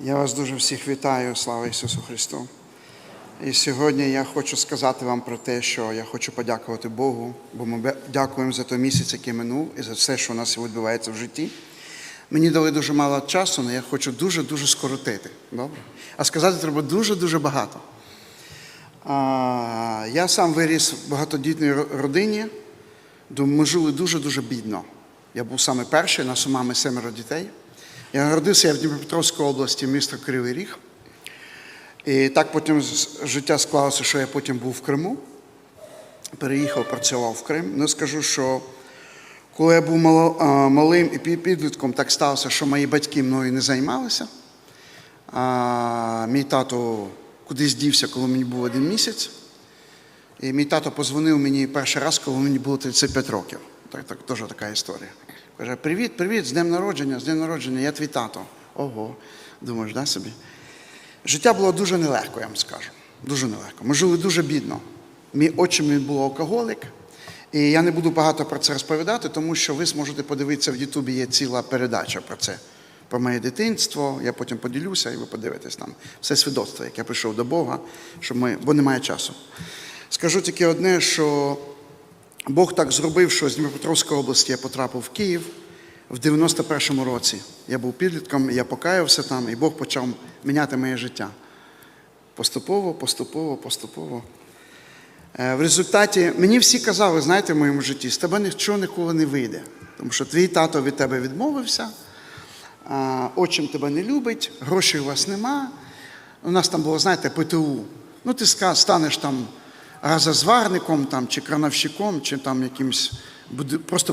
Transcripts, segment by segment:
Я вас дуже всіх вітаю, слава Ісусу Христу. І сьогодні я хочу сказати вам про те, що я хочу подякувати Богу, бо ми дякуємо за той місяць, який минув, і за все, що у нас відбувається в житті. Мені дали дуже мало часу, але я хочу дуже-дуже скоротити. Добре? А сказати треба дуже-дуже багато. А, я сам виріс в багатодітній родині, ми жили дуже-дуже бідно. Я був саме перший, нас у мами семеро дітей. Я народився я в Дніпропетровській області, місто Кривий Ріг. І так потім життя склалося, що я потім був в Криму. Переїхав, працював в Крим. Ну, скажу, що коли я був малим і підлітком, так сталося, що мої батьки мною не займалися. А, мій тато кудись дівся, коли мені був один місяць. І мій тато позвонив мені перший раз, коли мені було 35 років. Так, так, теж така історія. Каже: Привіт, привіт, з днем народження, з днем народження, я твій тато. Ого, думаєш, да собі? Життя було дуже нелегко, я вам скажу. Дуже нелегко. Ми жили дуже бідно. Мій отчим був алкоголік. І я не буду багато про це розповідати, тому що ви зможете подивитися в Ютубі є ціла передача про це. Про моє дитинство, я потім поділюся, і ви подивитесь там все свідоцтво, як я прийшов до Бога, щоб ми, бо немає часу. Скажу тільки одне, що Бог так зробив, що з Дніпропетровської області я потрапив в Київ в 91-му році. Я був підлітком, я покаявся там, і Бог почав міняти моє життя. Поступово, поступово, поступово. Е, В результаті мені всі казали, знаєте, в моєму житті, з тебе нічого ніколи не вийде. Тому що твій тато від тебе відмовився, отчим тебе не любить, грошей у вас нема. У нас там було, знаєте, ПТУ. Ну, ти станеш там газозварником там, чи крановщиком, чи там якимсь просто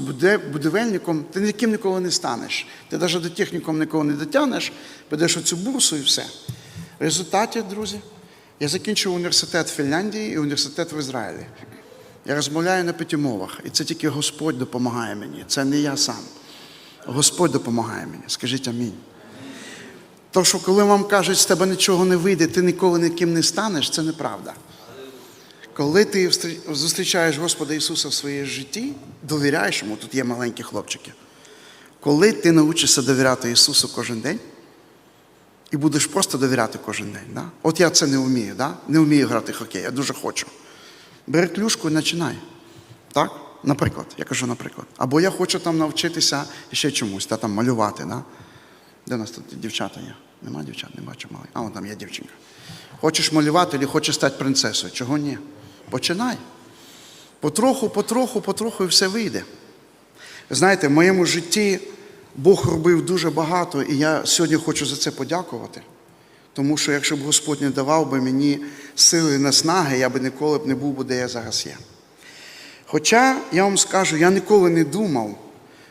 будівельником, ти ніким ніколи не станеш. Ти навіть до технікум ніколи не дотягнеш, підеш оцю бурсу і все. В результаті, друзі, я закінчив університет в Фінляндії і університет в Ізраїлі. Я розмовляю на п'яти мовах, і це тільки Господь допомагає мені. Це не я сам. Господь допомагає мені. Скажіть амінь. То, що коли вам кажуть, з тебе нічого не вийде, ти ніколи ніким не станеш, це неправда. Коли ти зустрічаєш Господа Ісуса в своєму житті, довіряєш йому, тут є маленькі хлопчики. Коли ти навчишся довіряти Ісусу кожен день, і будеш просто довіряти кожен день. Да? От я це не вмію, да? не вмію грати в хокей, я дуже хочу. Бери клюшку і починай. Так? Наприклад, я кажу, наприклад. Або я хочу там навчитися ще чомусь, та, там малювати. Да? Де у нас тут дівчата є? Нема дівчат, не бачу малих. А, вон там є дівчинка. Хочеш малювати, або хочеш стати принцесою? Чого ні? Починай. Потроху, потроху, потроху і все вийде. Знаєте, в моєму житті Бог робив дуже багато, і я сьогодні хочу за це подякувати. Тому що якщо б Господь не давав би мені сили і наснаги, я би ніколи б не був де я зараз є. Хоча я вам скажу, я ніколи не думав,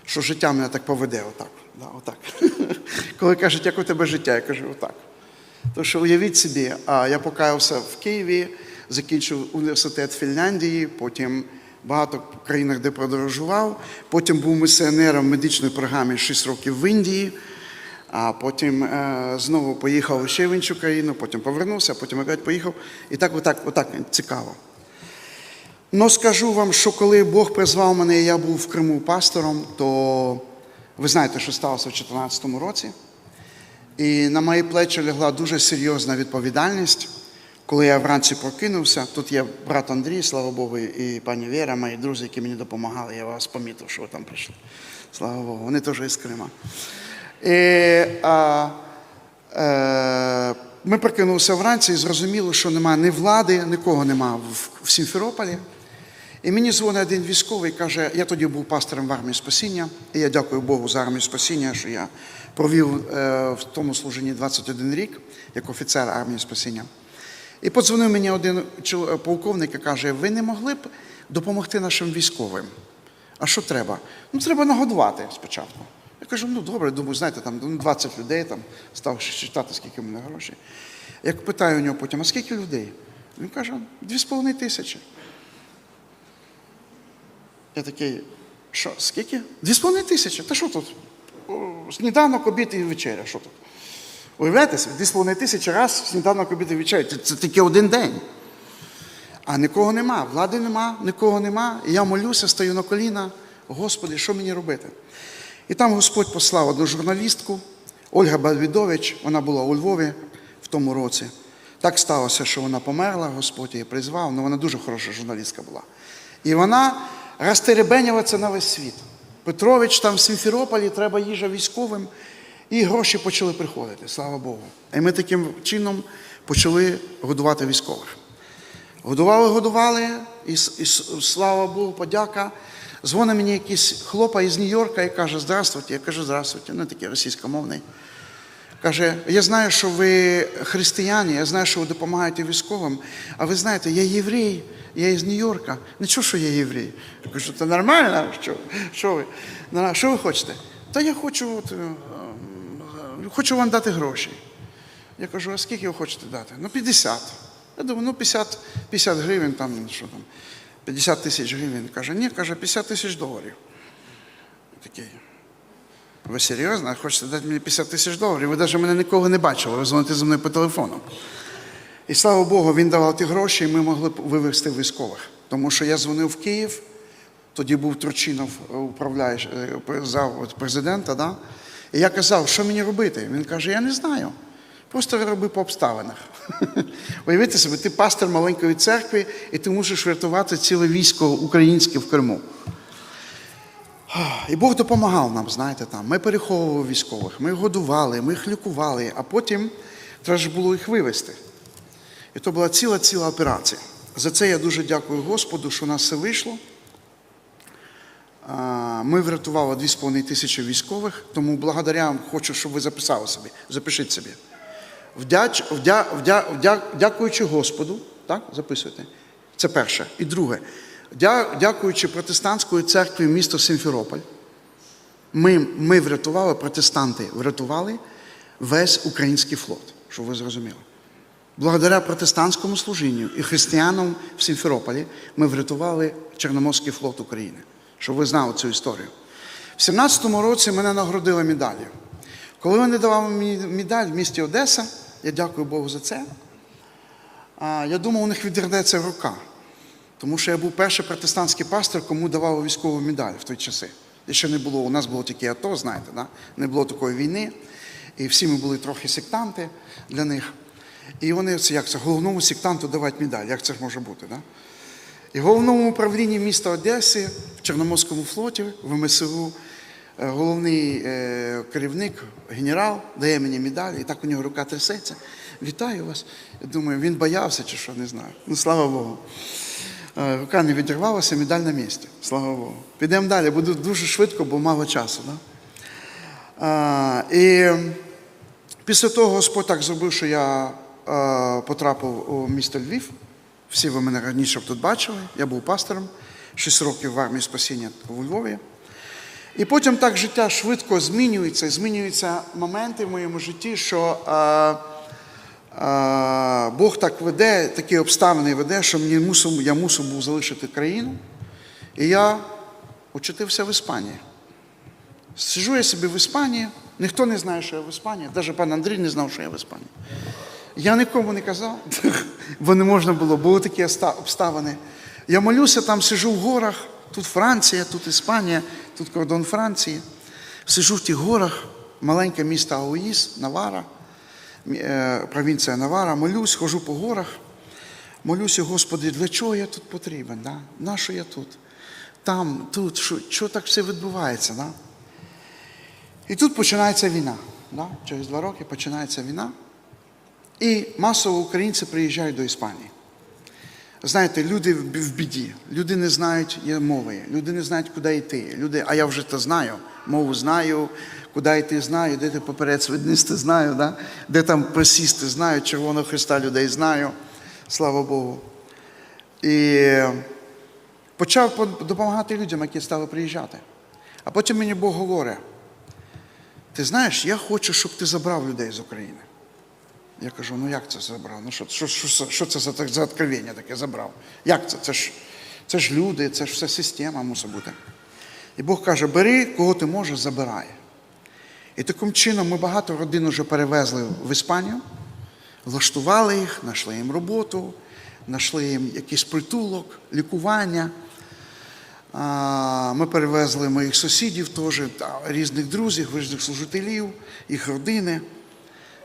що життя мене так поведе, отак. Да, отак. Коли кажуть, як у тебе життя, я кажу, отак. Тому що уявіть собі, я покаявся в Києві, закінчив університет Фінляндії, потім багато країнах, де подорожував, потім був місіонером в медичній програмі 6 років в Індії, а потім е, знову поїхав ще в іншу країну, потім повернувся, потім опять поїхав. І так, отак, отак цікаво. Ну, скажу вам, що коли Бог призвав мене, і я був в Криму пастором, то ви знаєте, що сталося в 2014 році. І на мої плечі лягла дуже серйозна відповідальність. Коли я вранці прокинувся, тут є брат Андрій, слава Богу, і пані Віра, мої друзі, які мені допомагали. Я вас помітив, що ви там прийшли. Слава Богу, вони теж із Крима. І, а, е, ми прокинулися вранці і зрозуміло, що немає ні влади, нікого нема в, в Сімферополі. І мені дзвонить один військовий і каже, я тоді був пастором в армії спасіння, і я дякую Богу за армію спасіння, що я провів е, в тому служенні 21 рік як офіцер армії спасіння. І подзвонив мені один полковник і каже, ви не могли б допомогти нашим військовим? А що треба? Ну, треба нагодувати спочатку. Я кажу, ну добре, думаю, знаєте, там ну, 20 людей, там став читати, скільки в мене грошей. Я питаю у нього потім, а скільки людей? Він каже, 2,5 тисячі. Я такий, що, скільки? Дві з половиною тисячі. Та що тут? Сніданок, обід і вечеря. Що тут? Уявляєте собі, дві з половиною тисячі раз сніданок, обід і. Це, це тільки один день. А нікого нема, влади нема, нікого нема. І я молюся, стою на коліна. Господи, що мені робити? І там Господь послав одну журналістку, Ольга Бадвідович, вона була у Львові в тому році. Так сталося, що вона померла, Господь її призвав, але вона дуже хороша журналістка була. І вона розтеребеняла це на весь світ. Петрович там в Сімферополі, треба їжа військовим, і гроші почали приходити, слава Богу. І ми таким чином почали годувати військових. Годували, годували, і, і слава Богу, подяка. Дзвонить мені якийсь хлопа із Нью-Йорка і каже, здравствуйте. Я кажу, здравствуйте, ну такий російськомовний. Каже, я знаю, що ви християни, я знаю, що ви допомагаєте військовим, а ви знаєте, я єврей, я із Нью-Йорка. Нічого, що я єврей. Я кажу, це нормально? Що, що ви? «Ну, Що ви хочете? Та я хочу, от, е, хочу вам дати гроші. Я кажу, а скільки ви хочете дати? Ну, 50. Я думаю, ну 50, 50 гривень, там, що там, 50 тисяч гривень. Каже, ні, каже, 50 тисяч доларів. Такий. Ви серйозно? Хочете дати мені 50 тисяч доларів? Ви навіть мене ніколи не бачили, ви дзвоните зі мною по телефону. І слава Богу, він давав ті гроші, і ми могли вивезти військових. Тому що я дзвонив в Київ, тоді був Турчинов, е, управляючий е, президента, да? І я казав, що мені робити? Він каже, я не знаю. Просто роби по обставинах. Уявіть собі, ти пастор маленької церкви, і ти мусиш врятувати ціле військо українське в Криму. І Бог допомагав нам, знаєте, там. Ми переховували військових, ми годували, ми їх лікували, а потім треба ж було їх вивезти. І то була ціла ціла операція. За це я дуже дякую Господу, що у нас все вийшло. Ми врятували 2,5 тисячі військових, тому благодаря вам хочу, щоб ви записали собі. Запишіть собі. Вдяч, вдя, вдя, вдя, дякуючи Господу, так, записуйте. Це перше. І друге, дя, дякуючи протестантської церкві міста Симферополь, ми, ми врятували, протестанти врятували весь український флот, щоб ви зрозуміли. Благодаря протестантському служінню і християнам в Сімферополі ми врятували Чорноморський флот України, щоб ви знали цю історію. В 17-му році мене нагородили медаллю. Коли вони давали мені медаль в місті Одеса, я дякую Богу за це. Я думав, у них відвернеться рука. Тому що я був перший протестантський пастор, кому давали військову медаль в той часи. І ще не було, у нас було тільки АТО, знаєте, да? не було такої війни. І всі ми були трохи сектанти для них. І вони як це, головному сектанту давати медаль, як це ж може бути? Да? І головному управлінні міста Одеси в Чорноморському флоті в МСУ е, головний е, керівник, генерал, дає мені медаль, і так у нього рука трясеться. Вітаю вас. Я думаю, він боявся чи що, не знаю. Ну, слава Богу. Е, Рука не відірвалася, медаль на місці. Слава Богу. Підемо далі, буду дуже швидко, бо мало часу. Да? А, і після того Господь так зробив, що я е, потрапив у місто Львів. Всі ви мене раніше тут бачили. Я був пастором 6 років в армії спасіння у Львові. І потім так життя швидко змінюється, змінюються моменти в моєму житті, що е, е, Бог так веде, такі обставини веде, що мені мусив, я мусив був залишити країну. І я очутився в Іспанії. Сижу я собі в Іспанії, ніхто не знає, що я в Іспанії, навіть пан Андрій не знав, що я в Іспанії. Я нікому не казав, бо не можна було, були такі обставини. Я молюся, там сижу в горах, тут Франція, тут Іспанія, тут кордон Франції. Сижу в тих горах, маленьке місто Ауїс, Навара, е, провінція Навара, молюсь, хожу по горах. Молюся, Господи, для чого я тут потрібен? Да? Нащо я тут? Там, тут, що, що так все відбувається? Да? І тут починається війна. Да? Через два роки починається війна. І масово українці приїжджають до Іспанії. Знаєте, люди в біді, люди не знають мови, люди не знають, куди йти. Люди, а я вже то знаю, мову знаю, куди йти знаю, де ти поперед віднести знаю, да? де там присісти знаю, Червоного Христа людей знаю, слава Богу. І почав допомагати людям, які стали приїжджати. А потім мені Бог говорить: ти знаєш, я хочу, щоб ти забрав людей з України. Я кажу, ну як це забрав? Ну що, що, що, що це за, за откровення таке забрав? Як це? Це ж, це ж люди, це ж вся система мусить бути. І Бог каже, бери, кого ти можеш, забирай. І таким чином ми багато родин вже перевезли в Іспанію, влаштували їх, знайшли їм роботу, знайшли їм якийсь притулок, лікування. Ми перевезли моїх сусідів теж, різних друзів, різних служителів, їх родини.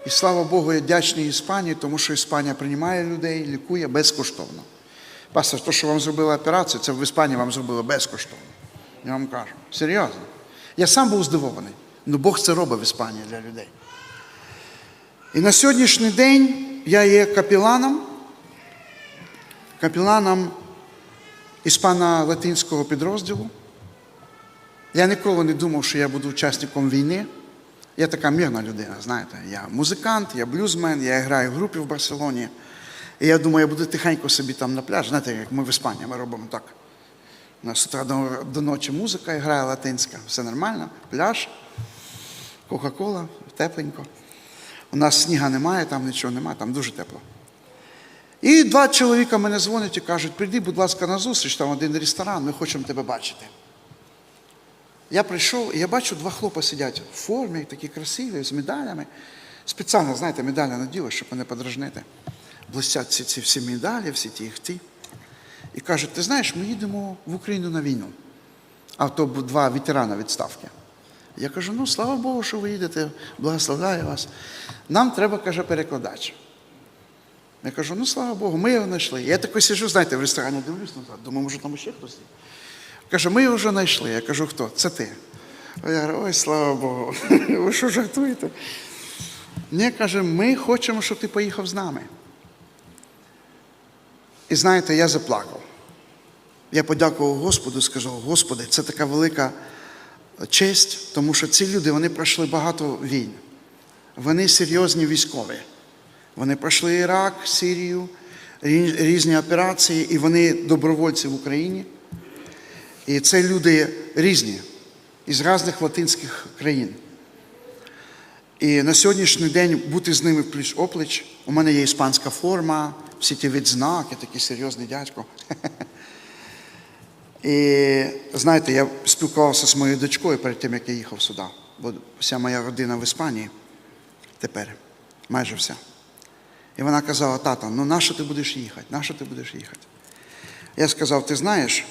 І слава Богу, я вдячний Іспанії, тому що Іспанія приймає людей, лікує безкоштовно. Пастор, то, що вам зробили операцію, це в Іспанії вам зробили безкоштовно. Я вам кажу. Серйозно. Я сам був здивований. Ну Бог це робить в Іспанії для людей. І на сьогоднішній день я є капіланом, капіланом іспано-латинського підрозділу. Я ніколи не думав, що я буду учасником війни. Я така мирна людина, знаєте. Я музикант, я блюзмен, я граю в групі в Барселоні. І я думаю, я буду тихенько собі там на пляж. Знаєте, як ми в Іспанії, ми робимо так. У нас з утра до, до ночі музика грає латинська, все нормально, пляж, Кока-Кола, тепленько. У нас сніга немає, там нічого немає, там дуже тепло. І два чоловіка мене дзвонять і кажуть, прийди, будь ласка, на зустріч, там один ресторан, ми хочемо тебе бачити. Я прийшов, і я бачу, два хлопа сидять в формі, такі красиві, з медалями. Спеціально, знаєте, медалі наділи, щоб мене подражнити. Блистять ці, ці всі медалі, всі ті їх ті. І кажуть, ти знаєш, ми їдемо в Україну на війну. А то два ветерана відставки. Я кажу, ну слава Богу, що ви їдете, благословляю вас. Нам треба, каже, перекладач. Я кажу, ну слава Богу, ми його знайшли. Я такий сижу, знаєте, в ресторані дивлюсь назад, думаю, може там ще хтось є. Каже, ми його вже знайшли. Я кажу, хто? Це ти. Я говорю, ой, слава Богу, ви що жартуєте? Ні, каже, ми хочемо, щоб ти поїхав з нами. І знаєте, я заплакав. Я подякував Господу, сказав, Господи, це така велика честь, тому що ці люди вони пройшли багато війн. Вони серйозні військові. Вони пройшли Ірак, Сирію, різні операції, і вони добровольці в Україні. І це люди різні, із різних латинських країн. І на сьогоднішній день бути з ними пліч опліч. У мене є іспанська форма, всі ті відзнаки, такий серйозний дядько. І знаєте, я спілкувався з моєю дочкою перед тим, як я їхав сюди. Бо вся моя родина в Іспанії тепер, майже вся. І вона казала, тата, ну нащо ти будеш їхати? Нащо ти будеш їхати? Я сказав, ти знаєш,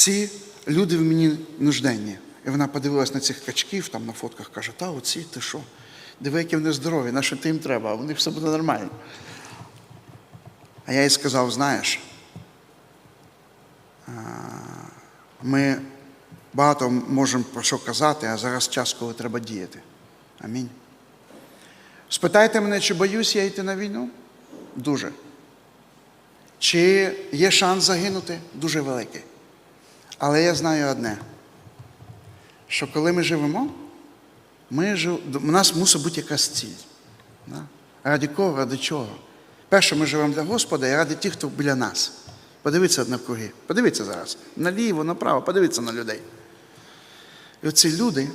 ці люди в мені нужденні. І вона подивилась на цих качків там на фотках, каже, та оці, ти що? Диви, які вони здорові, на що ти їм треба, у них все буде нормально. А я їй сказав, знаєш, ми багато можемо про що казати, а зараз час, коли треба діяти. Амінь. Спитайте мене, чи боюсь я йти на війну? Дуже. Чи є шанс загинути? Дуже великий. Але я знаю одне, що коли ми живемо, ми жив... у нас мусить бути якась ціль. Ради кого, ради чого? Перше, ми живемо для Господа і ради тих, хто біля нас. Подивіться навкруги. Подивіться зараз. Наліво, направо, подивіться на людей. І оці люди,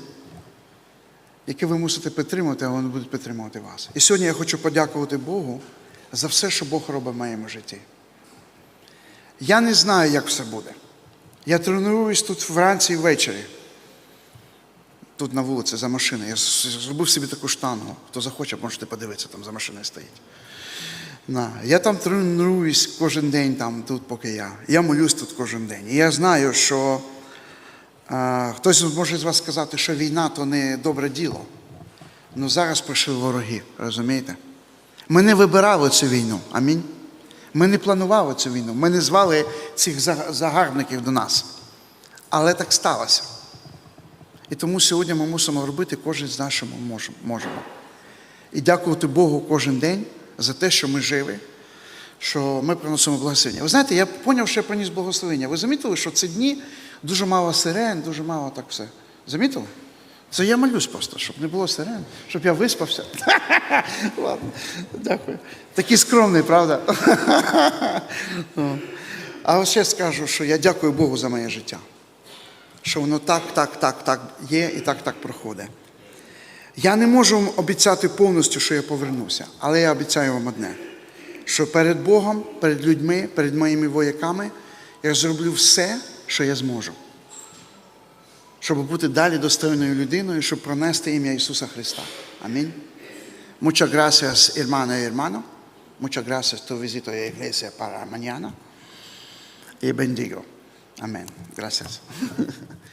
які ви мусите підтримувати, а вони будуть підтримувати вас. І сьогодні я хочу подякувати Богу за все, що Бог робить в моєму житті. Я не знаю, як все буде. Я тренуюсь тут вранці і ввечері. Тут на вулиці за машиною. Я зробив собі таку штангу. Хто захоче, можете подивитися, там за машиною стоїть. На. Я там тренуюсь кожен день, там, тут, поки я. Я молюсь тут кожен день. І я знаю, що а, хтось може з вас сказати, що війна то не добре діло. Ну зараз прийшли вороги, розумієте? Ми не вибирали цю війну. Амінь. Ми не планували цю війну. Ми не звали цих загарбників до нас. Але так сталося. І тому сьогодні ми мусимо робити кожен з ми можемо-. І дякувати Богу кожен день за те, що ми живі, що ми приносимо благословення. Ви знаєте, я зрозумів, що я приніс благословення. Ви замітили, що ці дні дуже мало сирен, дуже мало так все. Замітили? Це я молюсь просто, щоб не було сирен, щоб я виспався. Ладно, дякую. Такий скромний, правда? Ну. А ще скажу, що я дякую Богу за моє життя. Що воно так, так, так, так є і так, так проходить. Я не можу обіцяти повністю, що я повернуся, але я обіцяю вам одне: що перед Богом, перед людьми, перед моїми вояками я зроблю все, що я зможу. Щоб бути далі достойною людиною, щоб пронести ім'я Ісуса Христа. Амінь. Muchas gracias, hermana y hermano. Muchas gracias tu visita a la iglesia para mañana. Y bendigo. Амен. Gracias.